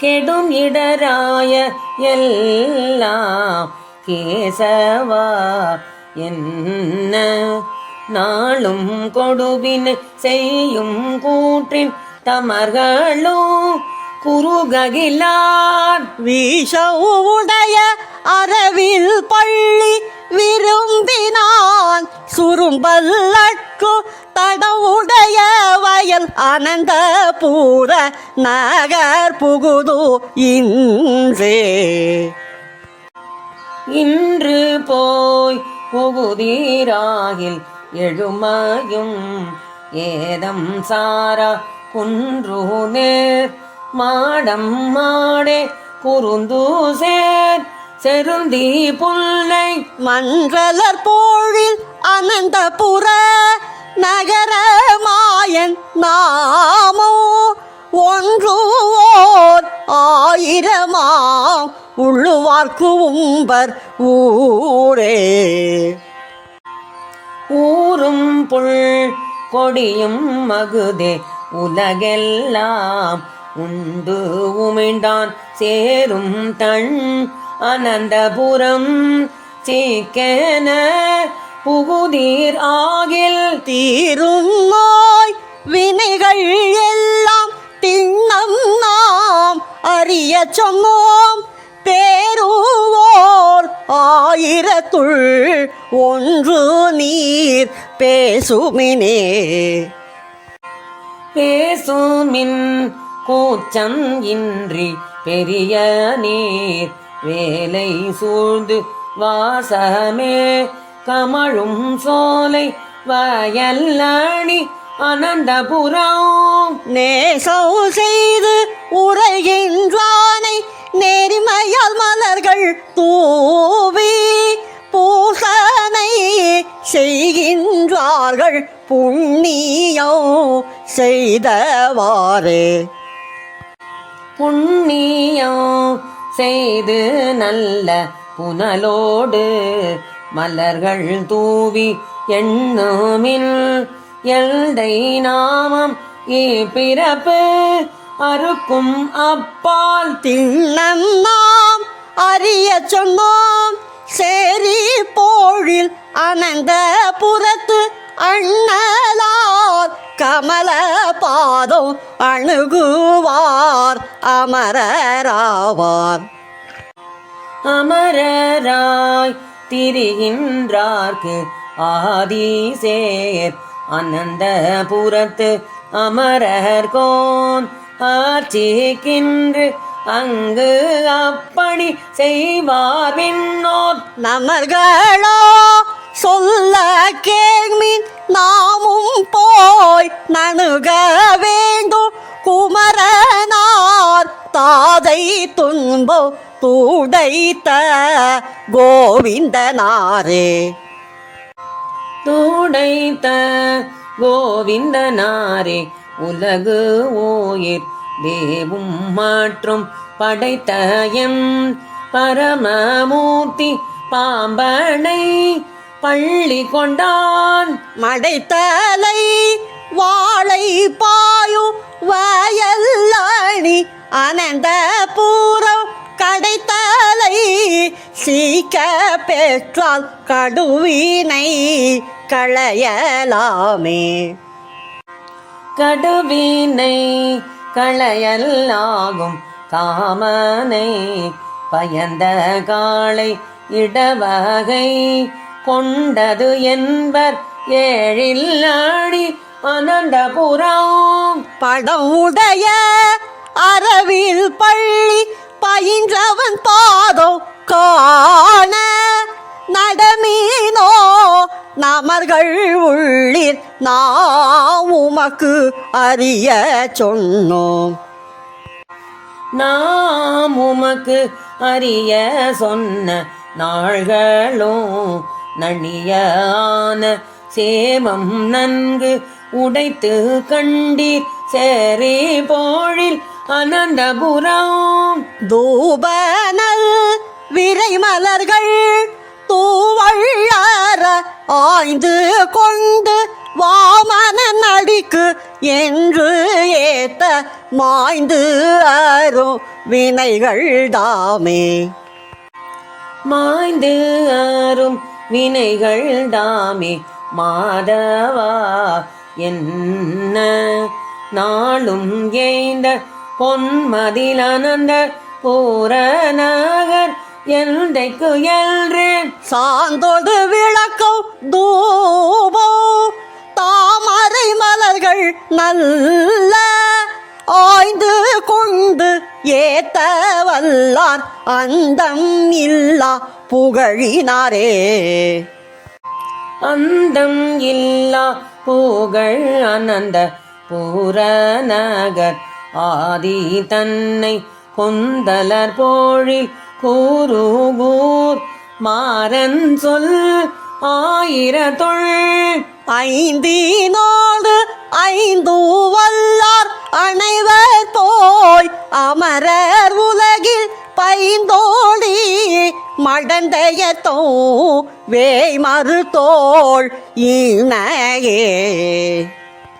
கெடும் இடராய எல்லாம் கேசவா என்ன நாளும் கொடுவினை செய்யும் கூற்றின் தமர்களும் குறுககிலார். வீசவுடைய அரவில் பள்ளி விரும்பினான். சுரும்பல்லட்கு தடவுடைய வயல் அனந்த பூர நகர் புகுது இன்றே. இன்று போய் புகுதீராகில் எழுமாயும் ஏதம் சாரா குன்று நேர். மாடம் மாடே குறுந்து சேர். செருந்தி புல்லை மன்றலர் போழில் அனந்தபுர நகரமாயன் நாமோ ஒன்று ஓர் ஆயிரமாம் உள்ளுவார்க்கு உம்பர் ஊரே. ஊரும் புல் கொடியும் மகுதே உலகெல்லாம் உண்டு உமிழ்ந்தான் சேரும் தன் அனந்தபுரம் சீக்கென புகுதீர் ஆகில் தீரும் நோய் வினைகள் எல்லாம் திண்ணம் நாம் அறிய சொன்னோம். பேருவோர் ஆயிரத்துள் ஒன்று நீர் பேசுமினே. பேசுமின் கூச்சம் இன்றி பெரிய நீர் வேலை சூழ்ந்து வாசமே கமழும் சோலை வயல்லணி அனந்தபுரம். நேசம் செய்து உரைகின்றானை நெறிமையால் மலர்கள் தூவி பூசனை செய்கின்றார்கள் புண்ணியம் செய்தவாறே. புண்ணியம் செய்து நல்ல புனலோடு மலர்கள் தூவி எண்ணுமின் எல்தை நாமம் ஏ பிறப்பு அறுக்கும் அப்பால் திண்ணம் அறிய சொன்னோம். சேரி போழில் அனந்த புறத்து அண்ணலார் கமல பாதம் அணுகுவார். அமரராவார். அமரராய் திரிகின்றார்க்கு. ஆதிசேர் அனந்த புறத்து அமரர்கோன் ஆட்சிக்கின்று அங்கு அப்பணி செய்வார் விண்ணோர் நமர்களோ சொல்ல கேள்மின் நாமும் போய் நணுக வேண்டும். குமரனார் தாதை துன்போ துடைத்த கோவிந்தனாரே. தூடைத்த கோவிந்தனாரே உலகு ஓயிர் தேவும் மாற்றும் படைத்த எம் பரமமூர்த்தி பாம்பனை பள்ளி கொண்டான். மடைத்தலை சீக்க பெற்றால் கடுவினை களையலாமே. கடுவினை களையல்லாகும் காமனை பயந்த காளை இடவகை கொண்டது என்பர் ஏழில் ஆடி அனந்தபுரம் படம் உடைய அரவில் பள்ளி பயின்றவன் பாதோ காண நமர்கள் உள்ளில் நாம் உமக்கு அறிய சொன்னோம். நாம் உமக்கு அறிய சொன்ன நாள்களும் நணியான சேமம் நன்கு உடைத்து கண்டீர். சேரி போழில் அனந்தபுரம். தூபனல் விரை மலர்கள் தூவள்ளற கொண்டு வாமன நடிக்கு என்று ஏத்த மாய்ந்து அரும் வினைகள் தாமே. மாய்ந்து அரும் வினைகள் தாமே. மாதவா என்ன நாளும் ஏய்ந்த பொன்மதில் அனந்த பூரநகர் எந்தைக்கு எல்றேன் சாந்தோடு விளக்கம் தூபோ. தாமரை மலர்கள் நல்ல ஆய்ந்து கொண்டு ஏத்த வல்லார் அந்தம் இல்லா புகழினாரே. அந்தம் இல்லா புகழ் அனந்த பூரநகர் ஆதி தன்னை கொந்தலர் போழில் கூறுகூர். மாறன் சொல் ஆயிரத்தொள் ஐந்தினோடு ஐந்து வல்லார். அனைவர் போய் அமரர் உலகில் பைந்தோடி. மடந்தையத்தோ வேய் மறுத்தோள் இணையே